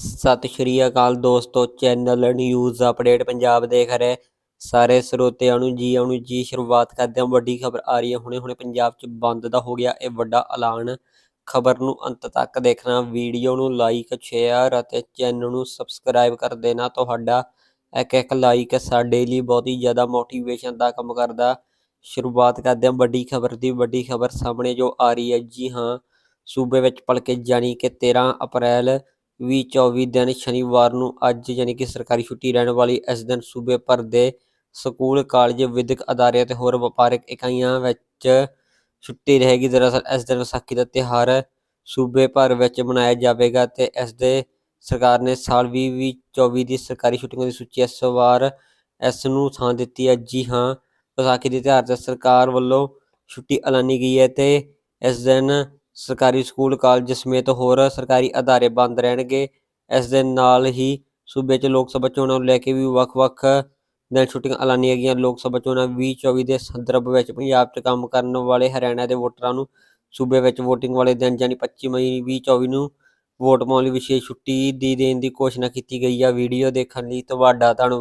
ਸਤਿ ਸ਼੍ਰੀ ਅਕਾਲ ਦੋਸਤੋ channel news update Punjab ਦੇਖ ਰਹੇ ਸਾਰੇ ਸਰੋਤਿਆਂ ਨੂੰ ਜੀ ਆਉਣ ਨੂੰ ਜੀ, ਸ਼ੁਰੂਆਤ ਕਰਦੇ ਹਾਂ। ਵੱਡੀ ਖਬਰ ਆ ਰਹੀ ਹੈ। ਹੁਣੇ ਹੁਣੇ ਪੰਜਾਬ 'ਚ ਬੰਦ ਦਾ ਹੋ ਗਿਆ ਇਹ ਵੱਡਾ ਐਲਾਨ। ਖਬਰ ਨੂੰ ਅੰਤ ਤੱਕ ਦੇਖਣਾ, ਵੀਡੀਓ ਨੂੰ ਲਾਈਕ ਸ਼ੇਅਰ ਅਤੇ ਚੈਨਲ ਨੂੰ ਸਬਸਕ੍ਰਾਈਬ ਕਰ ਦੇਣਾ ਤੁਹਾਡਾ। ਇੱਕ ਇੱਕ ਲਾਈਕ ਸਾਡੇ ਲਈ ਬਹੁਤ ਹੀ ਜ਼ਿਆਦਾ ਮੋਟੀਵੇਸ਼ਨ ਦਾ ਕੰਮ ਕਰਦਾ। ਸ਼ੁਰੂਆਤ ਕਰਦੇ ਹਾਂ ਵੱਡੀ ਖਬਰ ਦੀ। ਵੱਡੀ ਖਬਰ ਸਾਹਮਣੇ ਜੋ ਆ ਰਹੀ ਹੈ, ਜੀ ਹਾਂ, ਸੂਬੇ ਵਿੱਚ ਭਲਕੇ ਜਾਣੀ ਕਿ 13 ਅਪ੍ਰੈਲ 2024 ਦਿਨ ਸ਼ਨੀਵਾਰ ਨੂੰ ਅੱਜ ਯਾਨੀ ਕਿ ਸਰਕਾਰੀ ਛੁੱਟੀ ਰਹਿਣ ਵਾਲੀ ਇਸ ਦਿਨ ਸੂਬੇ ਭਰ ਦੇ ਸਕੂਲ, ਕਾਲਜ, ਵਿਦਿਅਕ ਅਦਾਰੇ ਅਤੇ ਹੋਰ ਵਪਾਰਕ ਇਕਾਈਆਂ ਵਿੱਚ ਛੁੱਟੀ ਰਹੇਗੀ। ਦਰਅਸਲ ਇਸ ਦਿਨ ਵਿਸਾਖੀ ਦਾ ਤਿਉਹਾਰ ਸੂਬੇ ਭਰ ਵਿੱਚ ਮਨਾਇਆ ਜਾਵੇਗਾ ਤੇ ਇਸ ਦੇ ਸਰਕਾਰ ਨੇ ਸਾਲ 2024 ਦੀ ਸਰਕਾਰੀ ਛੁੱਟੀਆਂ ਦੀ ਸੂਚੀ ਇਸ ਵਾਰ ਇਸ ਨੂੰ ਥਾਂ ਦਿੱਤੀ ਹੈ। ਜੀ ਹਾਂ, ਵਿਸਾਖੀ ਦੇ ਤਿਉਹਾਰ ਤੇ ਸਰਕਾਰ ਵੱਲੋਂ ਛੁੱਟੀ ਐਲਾਨੀ ਗਈ ਹੈ ਤੇ ਇਸ ਦਿਨ ਸਰਕਾਰੀ ਸਕੂਲ, ਕਾਲਜ ਸਮੇਤ ਹੋਰ ਸਰਕਾਰੀ ਅਦਾਰੇ ਬੰਦ ਰਹਿਣਗੇ। ਇਸ ਦੇ ਨਾਲ ਹੀ ਸੂਬੇ 'ਚ ਲੋਕ ਸਭਾ ਚੋਣਾਂ ਨੂੰ ਲੈ ਕੇ ਵੀ ਵੱਖ-ਵੱਖ ਦਿਨ ਛੁੱਟੀਆਂ ਐਲਾਨੀਆਂ ਗਈਆਂ। ਲੋਕ ਸਭਾ ਚੋਣਾਂ 2024 ਦੇ ਸੰਦਰਭ ਵਿੱਚ ਪੰਜਾਬ 'ਚ ਕੰਮ ਕਰਨ ਵਾਲੇ ਹਰਿਆਣਾ ਦੇ ਵੋਟਰਾਂ ਨੂੰ ਸੂਬੇ ਵਿੱਚ VOTING ਵਾਲੇ ਦਿਨ ਯਾਨੀ 25 ਮਈ 2024 ਨੂੰ ਵੋਟ ਪਾਉਣ ਲਈ ਵਿਸ਼ੇਸ਼ ਛੁੱਟੀ ਦੀ ਦੇਣ ਦੀ ਘੋਸ਼ਣਾ ਕੀਤੀ ਗਈ ਆ। ਵੀਡੀਓ ਦੇਖਣ ਲਈ ਤੁਹਾਡਾ ਧੰਨਵਾਦ।